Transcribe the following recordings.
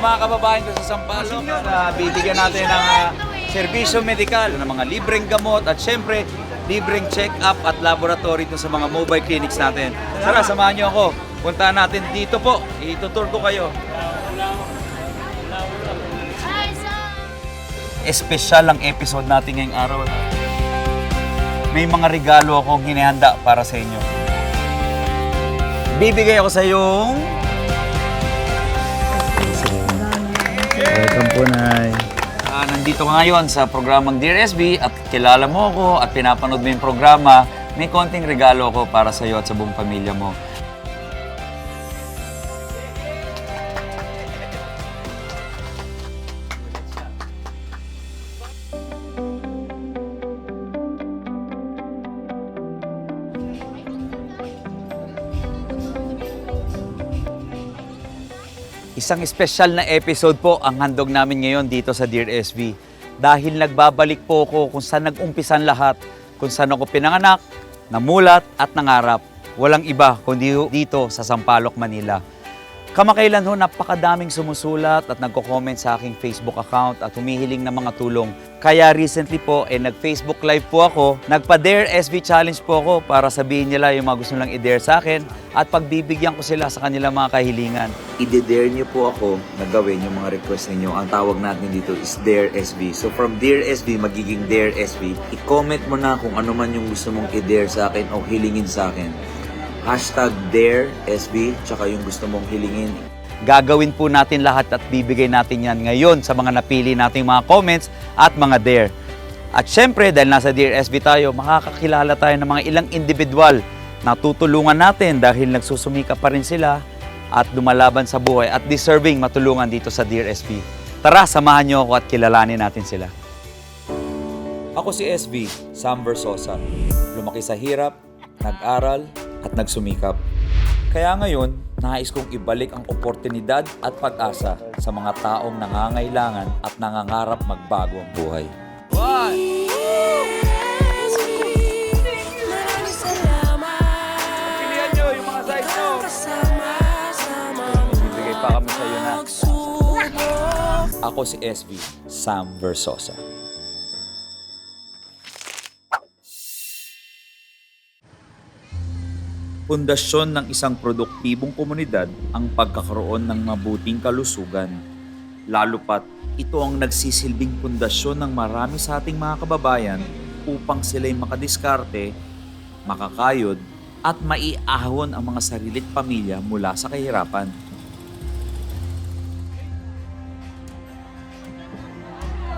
yung mga kababayan ko sa Sampaloc na bibigyan natin ng ah, serbisyo medikal ng mga libreng gamot at syempre libreng check-up at laboratory dun sa mga mobile clinics natin. Tara, samahan niyo ako. Puntahan natin dito po. Itutur ko kayo. Espesyal ang episode natin ngayong araw. May mga regalo akong hinihanda para sa inyo. Bibigay ako sa yung Welcome po, Nay. Ah, nandito ka ngayon sa programang Dear SB at kilala mo ako at pinapanood mo yung programa, may konting regalo ako para sa iyo at sa buong pamilya mo. Isang espesyal na episode po ang handog namin ngayon dito sa Dear SB. Dahil nagbabalik po ako kung saan nag-umpisan lahat, kung saan ako pinanganak, namulat at nangarap. Walang iba kundi dito sa Sampaloc, Manila. Kamakailan ho, napakadaming sumusulat at nagko-comment sa aking Facebook account at humihiling ng mga tulong. Kaya recently po, eh, nag-Facebook Live po ako. Nagpa-Dare SB Challenge po ako para sabihin nila yung mga gusto nilang i-dare sa akin at pagbibigyan ko sila sa kanilang mga kahilingan. I-dare niyo po ako na gawin yung mga request ninyo. Ang tawag natin dito is Dare SB. So from Dare SB, magiging Dare SB. I-comment mo na kung ano man yung gusto mong i-dare sa akin o hilingin sa akin. Hashtag Dare SB, tsaka yung gusto mong hilingin. Gagawin po natin lahat at bibigay natin yan ngayon sa mga napili nating mga comments at mga Dare. At syempre, dahil nasa Dear SB tayo, makakakilala tayo ng mga ilang individual na tutulungan natin dahil nagsusumika pa rin sila at lumalaban sa buhay at deserving matulungan dito sa Dear SB. Tara, samahan niyo ako at kilalanin natin sila. Ako si SB, Sam Versosa. Lumaki sa hirap, nag-aral, at nagsumikap. Kaya ngayon, nais kong ibalik ang oportunidad at pag-asa sa mga taong nangangailangan at nangangarap magbago ang buhay. Na. Ako si SB, Sam Versosa. Pundasyon ng isang produktibong komunidad ang pagkakaroon ng mabuting kalusugan. Lalo pat ito ang nagsisilbing pundasyon ng marami sa ating mga kababayan upang sila'y makadiskarte, makakayod, at maiahon ang mga sarilit pamilya mula sa kahirapan.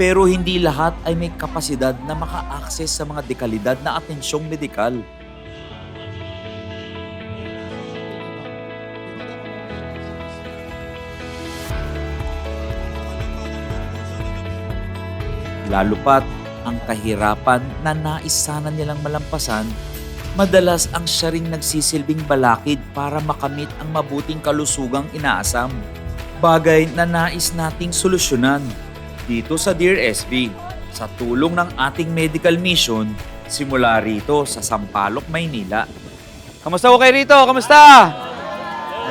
Pero hindi lahat ay may kapasidad na maka-access sa mga dekalidad na atensyong medikal. Lalo pat ang kahirapan na nais sana nilang malampasan, madalas ang siya ring nagsisilbing balakid para makamit ang mabuting kalusugang inaasam. Bagay na nais nating solusyonan dito sa Dear SB sa tulong ng ating medical mission simula rito sa Sampaloc, Maynila. Kamusta po kayo rito? Kamusta?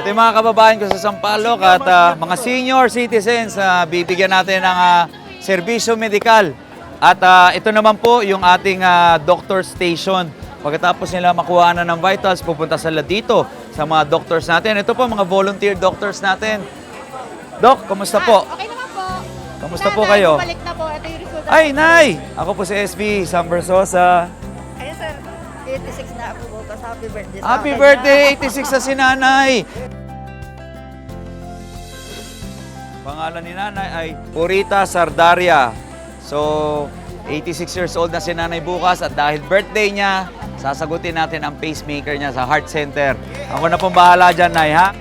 Ito yung mga kababayan ko sa Sampaloc at ah, mga senior citizens na bibigyan natin ng ah, serbisyo medikal. At ah, ito naman po yung ating ah, doctor station. Pagkatapos nila makuha na ng vitals, pupunta sila dito sa mga doctors natin. Ito po mga volunteer doctors natin. Doc, kamusta po? Okay naman po. Kamusta po kayo? Balik na po. Ito yung resulta. Ay, Nay! Ako po si SB, Sam Versosa. Ayun, sir. 86 na ako bukas. Happy birthday sa Happy birthday! 86 sa si Nanay! Pangalan ni Nanay ay Purita Sardaria. So, 86 years old na si Nanay bukas at dahil birthday niya, sasagutin natin ang pacemaker niya sa heart center. Ako na pong bahala dyan, Nay, ha?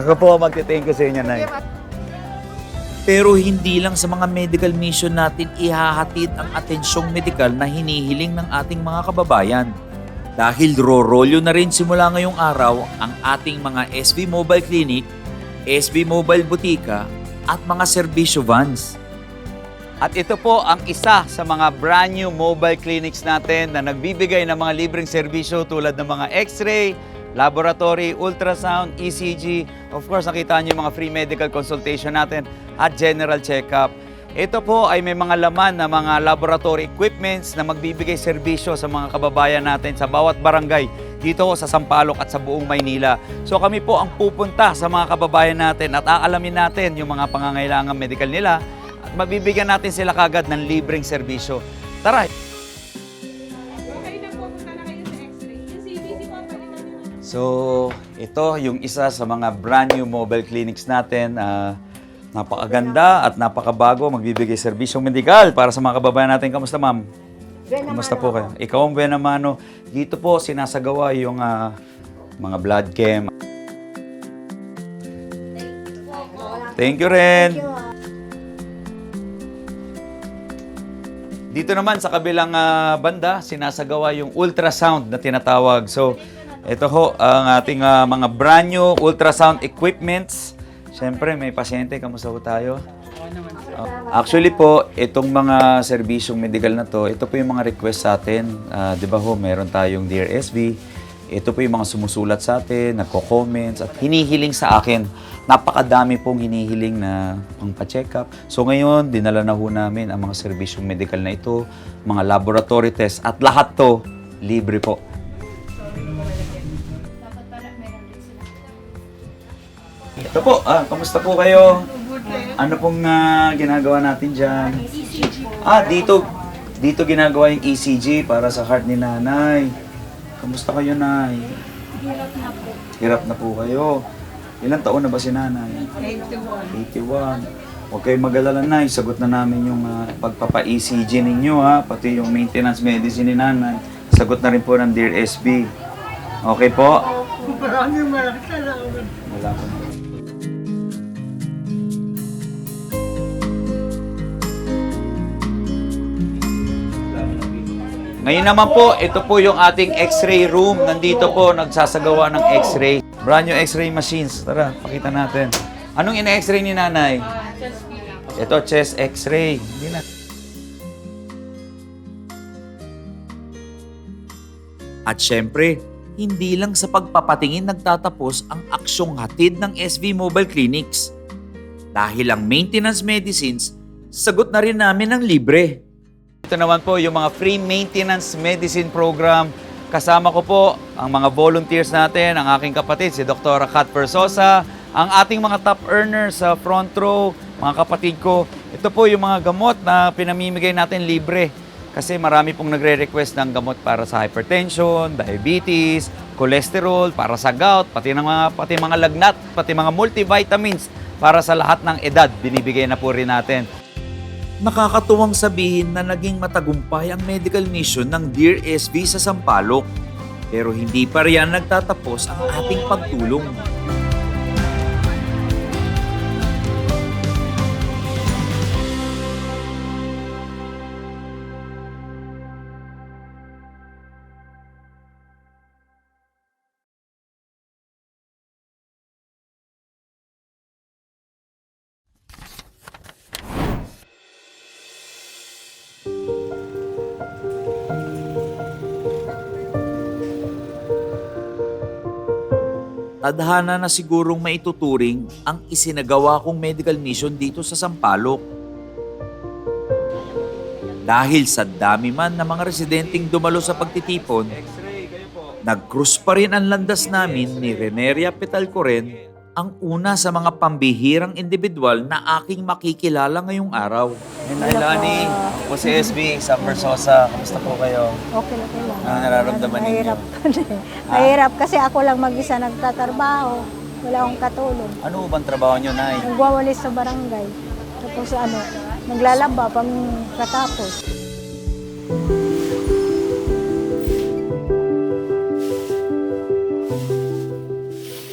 Ako po magte-thank you sa inyo, Nay. Pero hindi lang sa mga medical mission natin ihahatid ang atensyong medikal na hinihiling ng ating mga kababayan. Dahil rorolyo na rin simula ngayong araw ang ating mga SB Mobile Clinic, SB Mobile Butika at mga serbisyo vans. At ito po ang isa sa mga brand new mobile clinics natin na nagbibigay ng mga libreng serbisyo tulad ng mga x-ray, laboratory, ultrasound, ECG. Of course, nakita niyo yung mga free medical consultation natin at general checkup. Ito po ay may mga laman na mga laboratory equipments na magbibigay serbisyo sa mga kababayan natin sa bawat barangay dito sa Sampaloc at sa buong Maynila. So kami po ang pupunta sa mga kababayan natin at aalamin natin yung mga pangangailangan medical nila at mabibigyan natin sila kagad ng libreng serbisyo. Tara! So, ito yung isa sa mga brand new mobile clinics natin. Ah, napakaganda at napakabago. Magbibigay serbisyong medikal para sa mga kababayan natin. Kamusta, ma'am? Kamusta po kayo? Ikaw ang buena mano. Dito po sinasagawa yung ah, mga blood chem. Thank you rin. Dito naman sa kabilang ah, banda, sinasagawa yung ultrasound na tinatawag. So, ito ho ang ating ah, mga brand new ultrasound equipments. Siyempre, may pasyente. Kamusta po tayo? Oh, Actually po, itong mga serbisyong medical na to, ito po yung mga request sa atin. Ah, di ba ho, meron tayong Dear SB. Ito po yung mga sumusulat sa atin, nagko-comments, at hinihiling sa akin. Napakadami pong hinihiling na pang-check up. So ngayon, dinala na ho namin ang mga serbisyong medical na ito, mga laboratory tests, at lahat to libre po. Ito po, ah, kamusta po kayo? Ano pong ah, ginagawa natin dyan? Ah, dito, dito ginagawa yung ECG para sa heart ni nanay. Kamusta kayo, nay? Hirap na po. Hirap na po kayo. Ilang taon na ba si nanay? 81. 81. Huwag kayong mag-alala, nay. Sagot na namin yung ah, pagpapa-ECG ninyo, ha? Pati yung maintenance medicine ni nanay. Sagot na rin po ng Dear SB. Okay po? Maraming maraming salamat. Wala po na. Ngayon naman po, ito po yung ating x-ray room. Nandito po, nagsasagawa ng x-ray. Brand new x-ray machines. Tara, pakita natin. Anong ina-x-ray ni nanay? Ito, chest x-ray. Hindi na. At syempre, hindi lang sa pagpapatingin nagtatapos ang aksyong hatid ng SV Mobile Clinics. Dahil ang maintenance medicines, sagot na rin namin ng libre. Ito naman po yung mga free maintenance medicine program. Kasama ko po ang mga volunteers natin, ang aking kapatid, si Dr. Kat Persosa, ang ating mga top earners sa front row, mga kapatid ko. Ito po yung mga gamot na pinamimigay natin libre. Kasi marami pong nagre-request ng gamot para sa hypertension, diabetes, cholesterol, para sa gout, pati ng mga pati mga lagnat, pati mga multivitamins para sa lahat ng edad binibigay na po rin natin. Nakakatuwang sabihin na naging matagumpay ang medical mission ng Dear SB sa Sampaloc. Pero hindi pa riyan nagtatapos ang ating pagtulong. Tadhana na sigurong maituturing ang isinagawa kong medical mission dito sa Sampaloc. Dahil sa dami man ng mga residenteng dumalo sa pagtitipon, nag-cruise pa rin ang landas namin ni Reneria Petalcoren ang una sa mga pambihirang individual na aking makikilala ngayong araw. Nailani, ako si SB, Summer Sosa. Kamusta po kayo? Okay lang, lang. Ano nararamdaman ninyo? Mahirap. Mahirap kasi ako lang mag-isa nagtatrabaho. Wala akong katulong. Ano bang trabaho nyo, Nay? Nagwawalis sa barangay. Tapos ano, naglalaba pang katapos.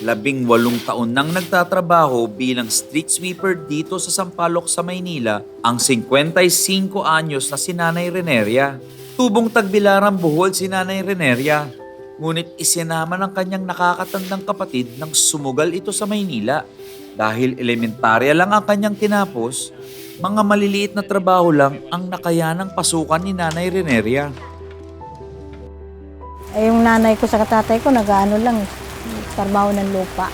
Labing walong taon nang nagtatrabaho bilang street sweeper dito sa Sampaloc sa Maynila ang 55 anyos na si Nanay Reneria. Tubong tagbilarang buhol si Nanay Reneria. Ngunit isinama ng kanyang nakakatandang kapatid nang sumugal ito sa Maynila. Dahil elementarya lang ang kanyang tinapos, mga maliliit na trabaho lang ang nakayanang pasukan ni Nanay Reneria. Eh, yung nanay ko sa tatay ko, nag-ano lang, trabaho ng lupa.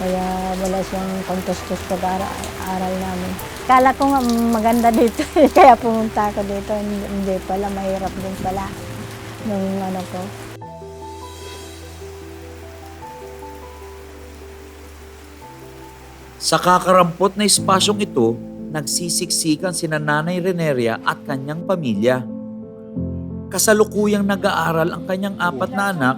Kaya wala siyang kontustos pag-aral namin. Kala ko maganda dito eh, kaya pumunta ako dito. Hindi, hindi pala, mahirap din pala nung ano ko. Sa kakarampot na espasyong ito, nagsisiksikan sina Nanay Reneria at kanyang pamilya. Kasalukuyang nag-aaral ang kanyang apat na anak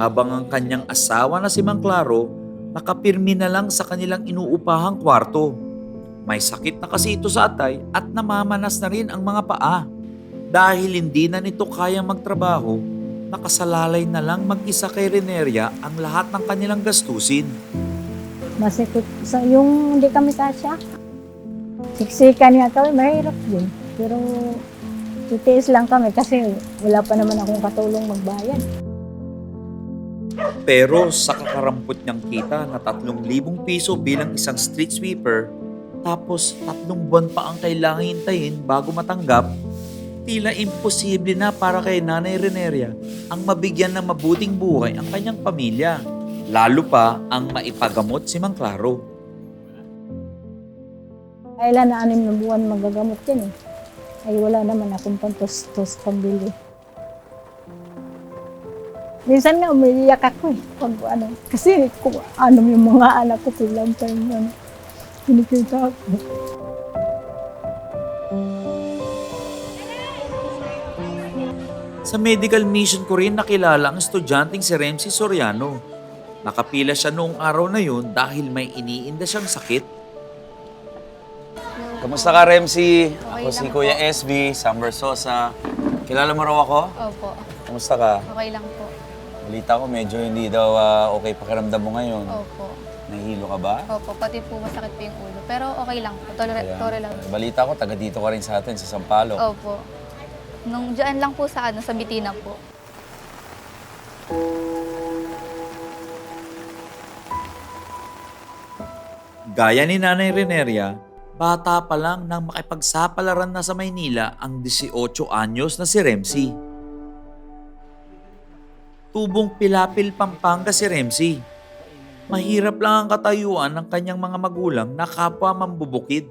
habang ang kanyang asawa na si Mang Claro nakapirmi na lang sa kanilang inuupahang kwarto. May sakit na kasi ito sa atay at namamanas na rin ang mga paa. Dahil hindi na nito kayang magtrabaho, nakasalalay na lang mag-isa kay Reneria ang lahat ng kanilang gastusin. Masikip. Sa, yung hindi kami kasya. Siksikan nga kami, mahirap din. Pero titiis lang kami kasi wala pa naman akong katulong magbayad. Pero sa kakarampot niyang kita na 3,000 piso bilang isang street sweeper, tapos tatlong buwan pa ang kailangan hintayin bago matanggap, tila imposible na para kay Nanay Reneria ang mabigyan ng mabuting buhay ang kanyang pamilya. Lalo pa ang maipagamot si Mang Claro. Kailan na anim na buwan magagamot yan eh. Ay wala naman akong pantos-tos pambili. Minsan nga umiiyak ako eh. Pag ano, kasi kung ano yung mga anak ko silang time ano, kinikita ako. Sa medical mission ko rin nakilala ang estudyanteng si Remsi Soriano. Nakapila siya noong araw na yun dahil may iniinda siyang sakit. Kamusta ka, Remsi? ako si Kuya SB, Sam Versosa. Kilala mo raw ako? Opo, Kamusta ka? okay lang po. Balita ko medyo hindi daw ah, okay pakiramdam mo ngayon. Opo. Nahihilo ka ba? Opo, pati po masakit po yung ulo. Pero okay lang po. Tolera, Kaya, tolera lang. balita ko, taga dito ka rin sa atin, sa Sampalo. Opo. Nung dyan lang po sa ano, sa Bitina po. Gaya ni Nanay Reneria, bata pa lang nang makipagsapalaran na sa Maynila ang 18 anyos na si Remsi. Tubong Pilapil, Pampanga si Remsi. Mahirap lang ang katayuan ng kanyang mga magulang na kapwa mambubukid.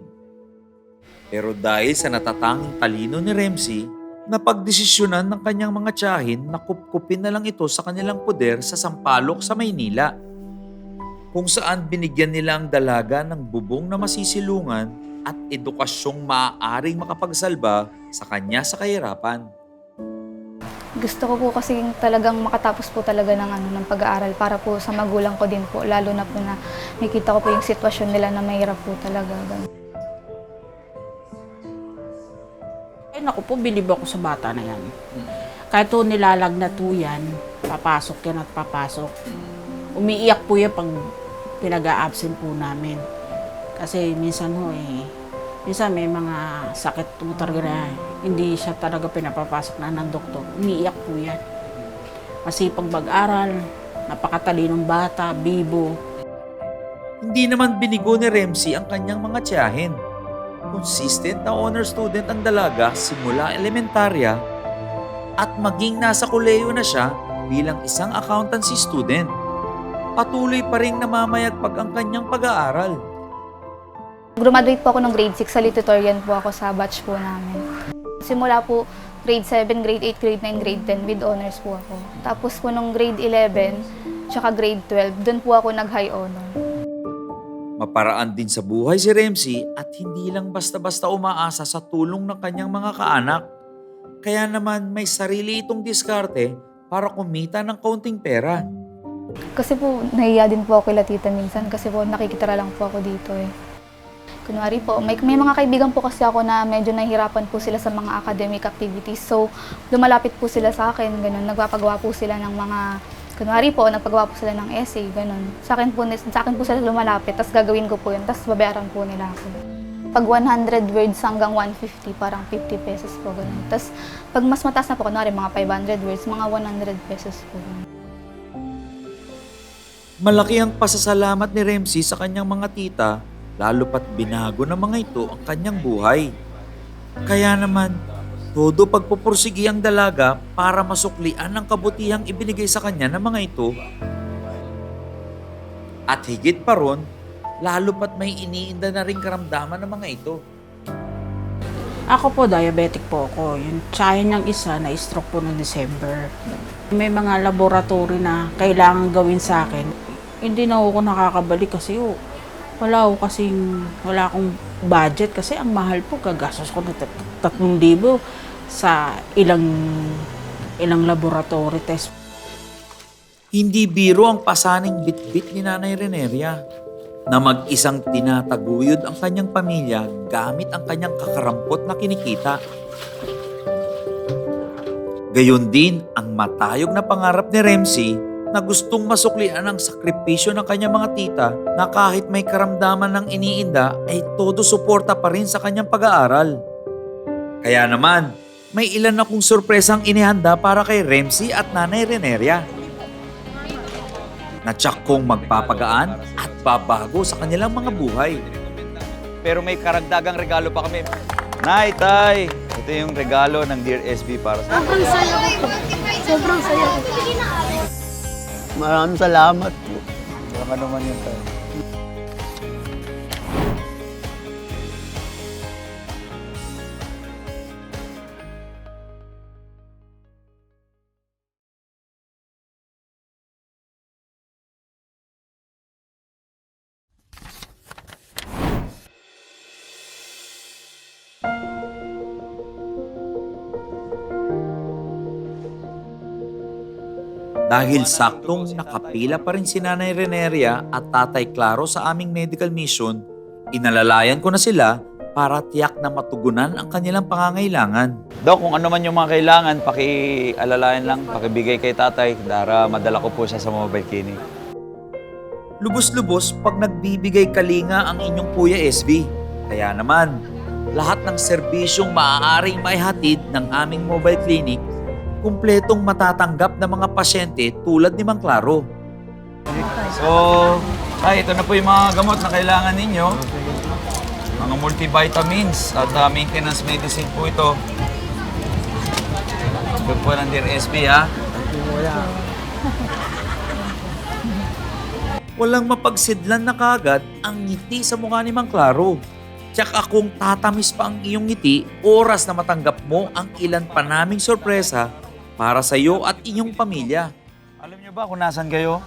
Pero dahil sa natatanging talino ni Remsi, napagdesisyonan ng kanyang mga tiyahin na kupkupin na lang ito sa kanilang poder sa Sampaloc sa Maynila kung saan binigyan nila ang dalaga ng bubong na masisilungan at edukasyong maaaring makapagsalba sa kanya sa kahirapan. Gusto ko po kasi talagang makatapos po talaga ng, ano, ng pag-aaral para po sa magulang ko din po. Lalo na po na nakikita ko po yung sitwasyon nila na mahirap po talaga. Ganun. Ay naku po, bilib ako sa bata na yan. Kahit po nilalagnat po yan, papasok yan at papasok. Umiiyak po yan pag pinag-a-absent po namin. Kasi minsan ho eh, minsan may mga sakit talaga na hindi siya talaga pinapapasok na ng doktor. Umiiyak po yan. Masipag mag-aral, napakatalinong bata, bibo, Hindi naman binigo ni Remsi ang kanyang mga tiyahin. Consistent na honor student ang dalaga simula elementarya at maging nasa koleyo na siya bilang isang accountancy student. Patuloy pa rin namamayagpag ang kanyang pag-aaral. Graduate po ako ng grade 6 sa tutorial po ako sa batch po namin. Simula po grade 7, grade 8, grade 9, grade 10 with honors po ako. Tapos po nung grade 11, tsaka grade 12, doon po ako nag-high honor. Maparaan din sa buhay si Remsi at hindi lang basta-basta umaasa sa tulong ng kanyang mga kaanak. Kaya naman may sarili itong diskarte para kumita ng kaunting pera. Kasi po, nahiya din po ako kila tita minsan kasi po nakikitara lang po ako dito eh. Kunwari po, may, may mga kaibigan po kasi ako na medyo nahihirapan po sila sa mga academic activities. So, lumalapit po sila sa akin, ganun. Nagpapagawa po sila ng mga, kunwari po, nagpagawa po sila ng essay, ganun. Sa akin po, sa akin po sila lumalapit, tapos gagawin ko po yun, tapos babayaran po nila ako. Pag 100 words hanggang 150, parang 50 pesos po, ganun. Tapos, pag mas mataas na po, kunwari mga 500 words, mga 100 pesos po, ganun. Malaki ang pasasalamat ni Remsi sa kanyang mga tita, lalo pat binago ng mga ito ang kanyang buhay. Kaya naman, todo pagpupursigi ang dalaga para masuklian ang kabutihang ibinigay sa kanya ng mga ito. At higit pa ron, lalo pat may iniinda na rin karamdaman ng mga ito. Ako po, diabetic po ako. Yung tsaya niyang isa na stroke po noong December. May mga laboratory na kailangan gawin sa akin. Hindi na ako nakakabalik kasi oh, wala ako kasing, wala akong budget kasi ang mahal po, gagastos ko na tat- tatlong libo sa ilang ilang laboratory test. Hindi biro ang pasaning bitbit ni Nanay Reneria na mag-isang tinataguyod ang kanyang pamilya gamit ang kanyang kakarampot na kinikita. Gayon din ang matayog na pangarap ni Remsy na gustong masuklian ang sakripisyo ng kanyang mga tita na kahit may karamdaman ng iniinda ay todo suporta pa rin sa kanyang pag-aaral. Kaya naman, may ilan akong sorpresang inihanda para kay Remsy at Nanay Reneria na tsak kong magpapagaan at babago sa kanilang mga buhay. Pero may karagdagang regalo pa kami. Nay, tay! Ito yung regalo ng Dear SB para sa Sobrang saya ko. Sobrang saya ko. Maraming salamat po. Walang ano man yun, tay. Dahil saktong nakapila pa rin si Nanay Reneria at Tatay Claro sa aming medical mission, inalalayan ko na sila para tiyak na matugunan ang kanilang pangangailangan. Dok, kung ano man yung mga kailangan, pakialalayan lang, pakibigay kay tatay para madala ko po siya sa mobile clinic. Lubos-lubos pag nagbibigay kalinga ang inyong Kuya SB. Kaya naman, lahat ng serbisyong maaaring maihatid ng aming mobile clinic, kumpletong matatanggap ng mga pasyente tulad ni Mang Claro. So, ay, ito na po yung mga gamot na kailangan ninyo. Mga multivitamins at uh, maintenance medicine po ito. Ito po ng Dear SB ha. Walang mapagsidlan na kagad ang ngiti sa mukha ni Mang Claro. Tsaka kung tatamis pa ang iyong ngiti, oras na matanggap mo ang ilan pa naming sorpresa para sa iyo at inyong pamilya. Alam niyo ba kung nasan kayo?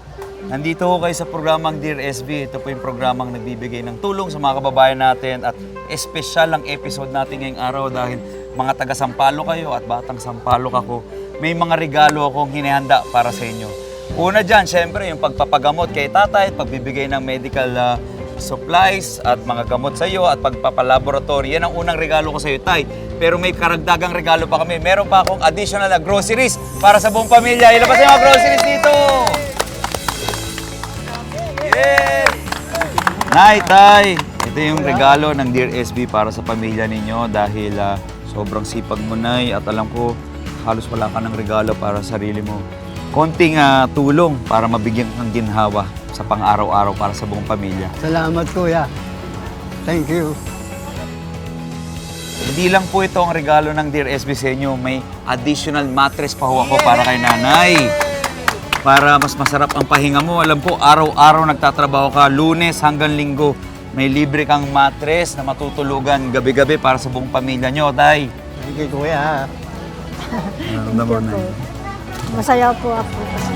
Nandito ko kayo sa programang Dear SB. Ito po yung programang nagbibigay ng tulong sa mga kababayan natin at espesyal ang episode natin ngayong araw dahil mga taga Sampaloc kayo at batang Sampaloc ako. May mga regalo akong hinihanda para sa inyo. Una dyan, syempre, yung pagpapagamot kay tatay at pagbibigay ng medical ah, supplies at mga gamot sa iyo at pagpapalaboratory. Yan ang unang regalo ko sa iyo, Tay. Pero may karagdagang regalo pa kami. Meron pa akong additional na groceries para sa buong pamilya. Ilabas yung mga groceries dito! Yay! Nay, Tay! Ito yung regalo ng Dear SB para sa pamilya ninyo dahil ah, sobrang sipag mo, Nay. At alam ko, halos wala ka ng regalo para sa sarili mo. Konting ah, tulong para mabigyan kang ginhawa sa pang-araw-araw para sa buong pamilya. Salamat kuya. Thank you. Hindi lang po ito ang regalo ng Dear SB sa inyo. May additional mattress pa ho ako para kay nanay. Para mas masarap ang pahinga mo. Alam po, araw-araw nagtatrabaho ka, lunes hanggang linggo. May libre kang mattress na matutulugan gabi-gabi para sa buong pamilya nyo, tay. Thank you kuya. Naramdaman na. Masaya po ako kasi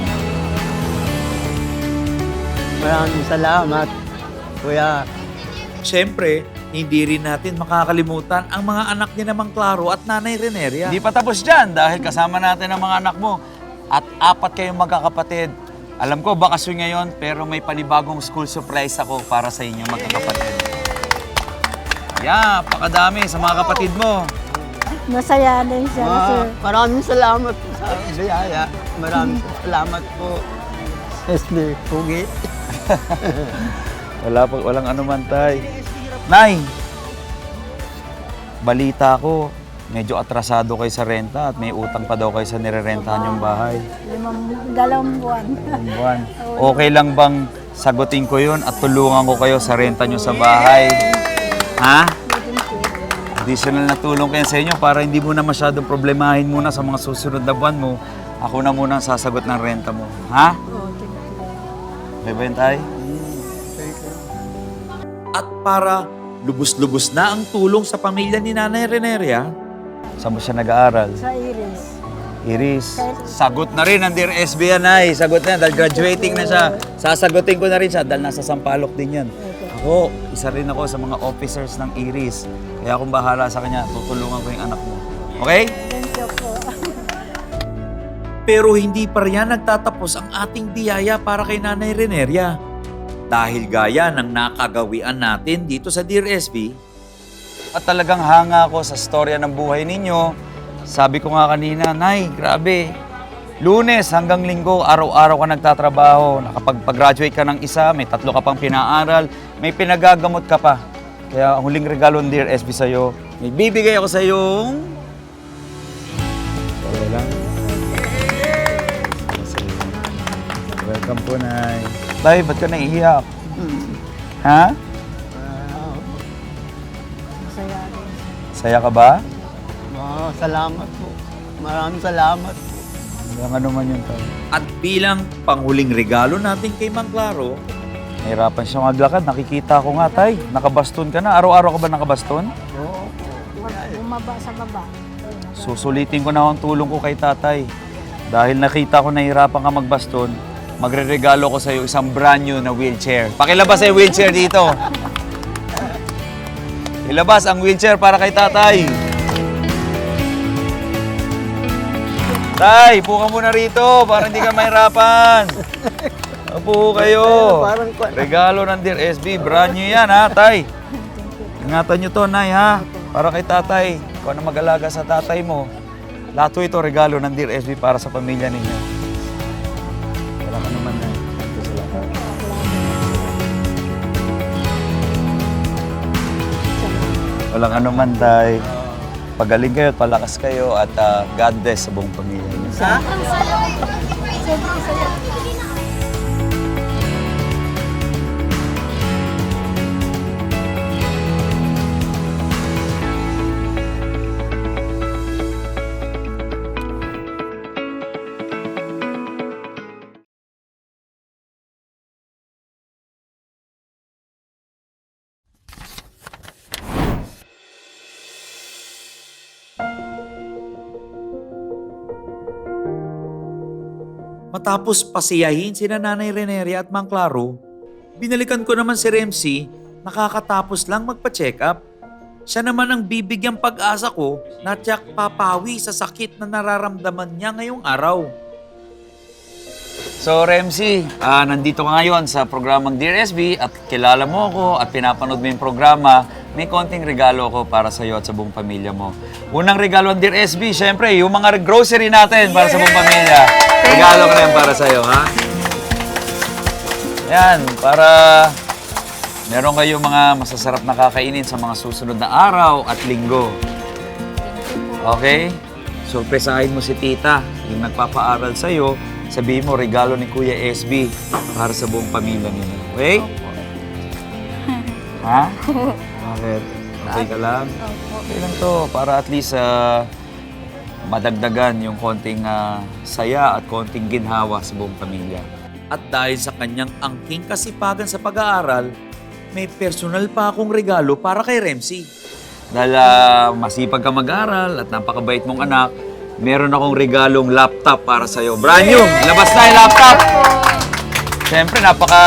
Maraming salamat kuya. Siyempre, hindi rin natin makakalimutan ang mga anak ni namang Claro at Nanay Reneria. Hindi pa tapos dyan dahil kasama natin ang mga anak mo. At apat kayong magkakapatid. Alam ko, bakasyon ngayon, pero may panibagong school supplies ako para sa inyong magkakapatid. Yeah, pakadami sa mga kapatid mo. Masaya din siya kasi Ma- maraming salamat po sa biyaya. Maraming salamat po. SD, Pugi. Wala po, walang anuman tay. Nay! Balita ko, medyo atrasado kayo sa renta at may utang pa daw kayo sa nirerentahan yung bahay. limang, dalawang buwan. Ilang buwan. Okay lang bang sagutin ko yun at tulungan ko kayo sa renta nyo sa bahay? Ha? Additional na tulong kayo sa inyo para hindi mo na masyadong problemahin muna sa mga susunod na buwan mo. Ako na muna ang sasagot ng renta mo. Ha? Okay ba yun, tay? At para lubos-lubos na ang tulong sa pamilya ni Nanay Reneria, saan mo siya nag-aaral? Sa Iris. Iris. Sagot na rin ang Dear SB yan, ay. Sagot na yan, dahil graduating na siya. Sasagutin ko na rin siya, dahil nasa Sampaloc din yan. Ako, isa rin ako sa mga officers ng Iris. Kaya kung bahala sa kanya, tutulungan ko yung anak mo. Okay? Thank you po. Pero hindi pa riyan nagtatapos ang ating biyaya para kay Nanay Reneria. Dahil gaya ng nakagawian natin dito sa Dear SB, at talagang hanga ako sa storya ng buhay ninyo. Sabi ko nga kanina, Nay, grabe. Lunes hanggang linggo, araw-araw ka nagtatrabaho. Nakapag-graduate ka ng isa, may tatlo ka pang pinaaral, may pinagagamot ka pa. Kaya ang huling regalo ng Dear SB sa'yo, may bibigay ako sa'yong... Okay lang. Welcome po, Nay. Tay, ba't ka naiiyak? Ha? Masaya rin. Saya ka ba? Wow, salamat po. Maraming salamat po. Yung ano man yun, Tay. At bilang panghuling regalo natin kay Mang Claro, nahirapan siya maglakad. Nakikita ko nga, Tay. Nakabaston ka na. Araw-araw ka ba nakabaston? Oo. Bumaba sa baba. Susulitin ko na ang tulong ko kay tatay. Dahil nakita ko nahirapan ka magbaston, magre-regalo ko sa iyo isang brand new na wheelchair. Pakilabas ang wheelchair dito. Ilabas ang wheelchair para kay tatay. Tay, upo ka muna rito para hindi ka mahirapan. Upo kayo. Parang kwa- Regalo ng Dear SB. Brand new yan ha, tay. Ingatan nyo to, Nay, ha? Para kay tatay. Ikaw na mag-alaga sa tatay mo. Lahat po ito regalo ng Dear SB para sa pamilya ninyo. Wala ka naman, Nay. Ito sila. Walang anuman, Tay. Pagaling kayo at palakas kayo at ah, God bless sa buong pamilya niyo. Matapos pasiyahin sina Nanay Reneria at Mang Claro, binalikan ko naman si Remsi, nakakatapos lang magpa-check up. Siya naman ang bibigyang pag-asa ko na tiyak papawi sa sakit na nararamdaman niya ngayong araw. So Remsi, ah, nandito ka ngayon sa programang Dear SB at kilala mo ako at pinapanood mo yung programa, may konting regalo ko para sa iyo at sa buong pamilya mo. Unang regalo ng Dear SB, syempre, yung mga grocery natin para sa buong pamilya. Regalo ko na yan para sa iyo, ha? Yan, para meron kayong mga masasarap na kakainin sa mga susunod na araw at linggo. Okay? Surpresahin mo si tita, yung nagpapaaral sa'yo, sabihin mo, regalo ni Kuya SB para sa buong pamilya ninyo. Okay? ha? Bakit? Okay ka lang? Okay lang to, para at least ah, madagdagan yung konting ah, saya at konting ginhawa sa buong pamilya. At dahil sa kanyang angking kasipagan sa pag-aaral, may personal pa akong regalo para kay Remsi. Dahil ah, masipag ka mag-aral at napakabait mong anak, meron akong regalong laptop para sa'yo. Brand new! Labas na yung laptop! Siyempre, napaka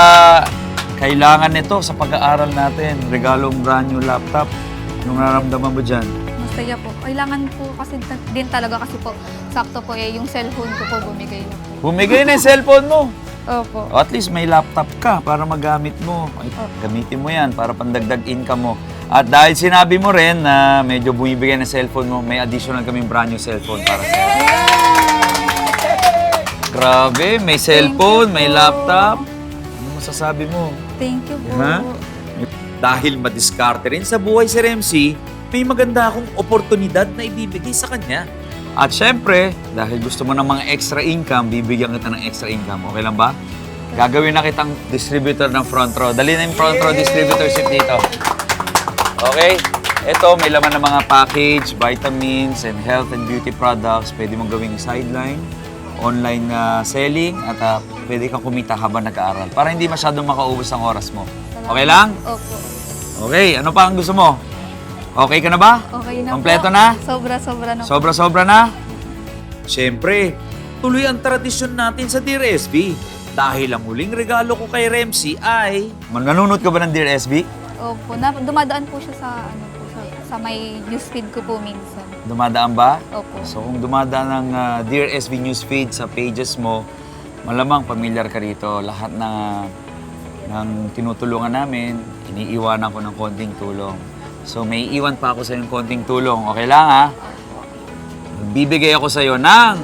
kailangan nito sa pag-aaral natin. Regalong brand new laptop. Anong nararamdaman mo dyan? Masaya po. Kailangan po kasi ta- din talaga kasi po, sakto po eh, yung cellphone ko po bumigay na po. Bumigay na yung cellphone mo. Opo. O at least may laptop ka para magamit mo. Ay, gamitin mo yan para pandagdag income mo. At dahil sinabi mo rin na medyo bumibigay ng cellphone mo, may additional kaming brand new cellphone para sa'yo. Grabe, may cellphone, may laptop. Ano masasabi mo? Thank you po. Ha? Dahil madiskarte rin sa buhay si Remsi, may maganda akong oportunidad na ibibigay sa kanya. At syempre, dahil gusto mo ng mga extra income, bibigyan kita ng extra income. Okay lang ba? Gagawin na kitang distributor ng front row. Dali na yung front row distributorship dito. Okay? Ito, may laman ng mga package, vitamins, and health and beauty products. Pwede mong gawing sideline, online na selling, at ah, pwede kang kumita habang nag-aaral. Para hindi masyadong makaubos ang oras mo. Okay lang? Opo. Okay, ano pa ang gusto mo? Okay ka na ba? Okay na Kompleto po. na? Sobra-sobra na po. Sobra-sobra na? Siyempre, tuloy ang tradisyon natin sa Dear SB. Dahil ang huling regalo ko kay Remsi ay... Mananunod ka ba ng Dear SB? Opo, na, dumadaan po siya sa, ano po, sa, sa may newsfeed ko po minsan. Dumadaan ba? Opo. So kung dumadaan ng ah, Dear SB Newsfeed sa pages mo, malamang pamilyar ka rito. Lahat na ng tinutulungan namin, iniiwanan ko ng konting tulong. So may iwan pa ako sa yung konting tulong. Okay lang ha? Bibigay ako sa iyo ng...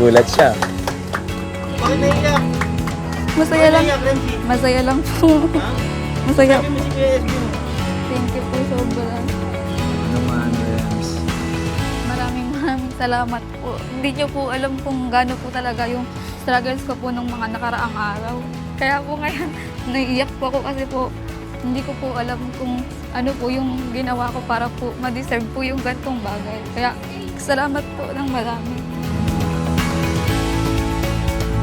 Gulat siya. Masaya lang. Masaya lang po. Masaya. Thank you po sobra. Naman, Rems. Maraming maraming salamat po. Hindi niyo po alam kung gaano po talaga yung struggles ko po nung mga nakaraang araw. Kaya po ngayon, naiiyak po ako kasi po hindi ko po alam kung ano po yung ginawa ko para po ma-deserve po yung gantong bagay. Kaya salamat po ng marami.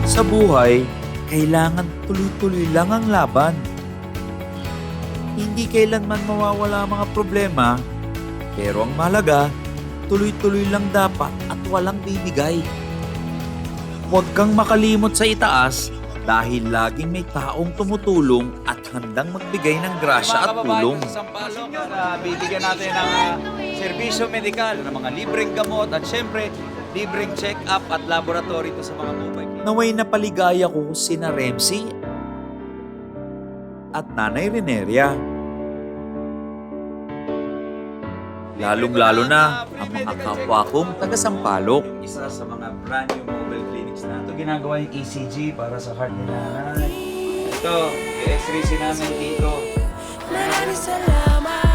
Sa buhay, kailangan tuloy-tuloy lang ang laban. Hindi kailanman mawawala ang mga problema, pero ang malaga, tuloy-tuloy lang dapat at walang bibigay. Huwag kang makalimot sa itaas dahil laging may taong tumutulong at handang magbigay ng grasya at tulong. Sa Sampaloc, bibigyan natin ng serbisyo medikal ng mga libreng gamot at syempre, libreng check-up at laboratory to sa mga mobile. Naway na paligaya ko sina Remsi at Nanay Reneria. Lalong-lalo na ang mga kapwa kong taga-sampalok. Isa sa mga brand new mobile clinics na ito. Ginagawa yung ECG para sa heart ni nanay. Ito, i-x-ray si namin dito. Maraming salamat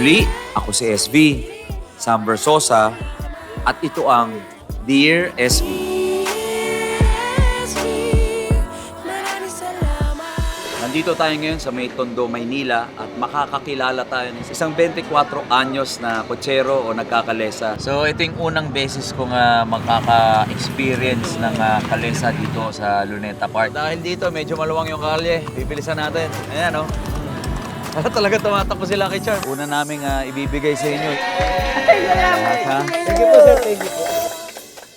Muli, ako si SB, Sam Versosa, at ito ang Dear SB. Nandito tayo ngayon sa May Tondo, Maynila at makakakilala tayo ng isang 24 anyos na kotsero o nagkakalesa. So ito yung unang beses kong uh, makaka-experience ng ah, kalesa dito sa Luneta Park. Dahil dito medyo maluwang yung kalye, bibilisan natin. Ayan o. Oh. talaga tumatakbo sila kay Char. Una naming ah, ibibigay sa inyo. Salamat ha. Thank you po, sir. Thank you po.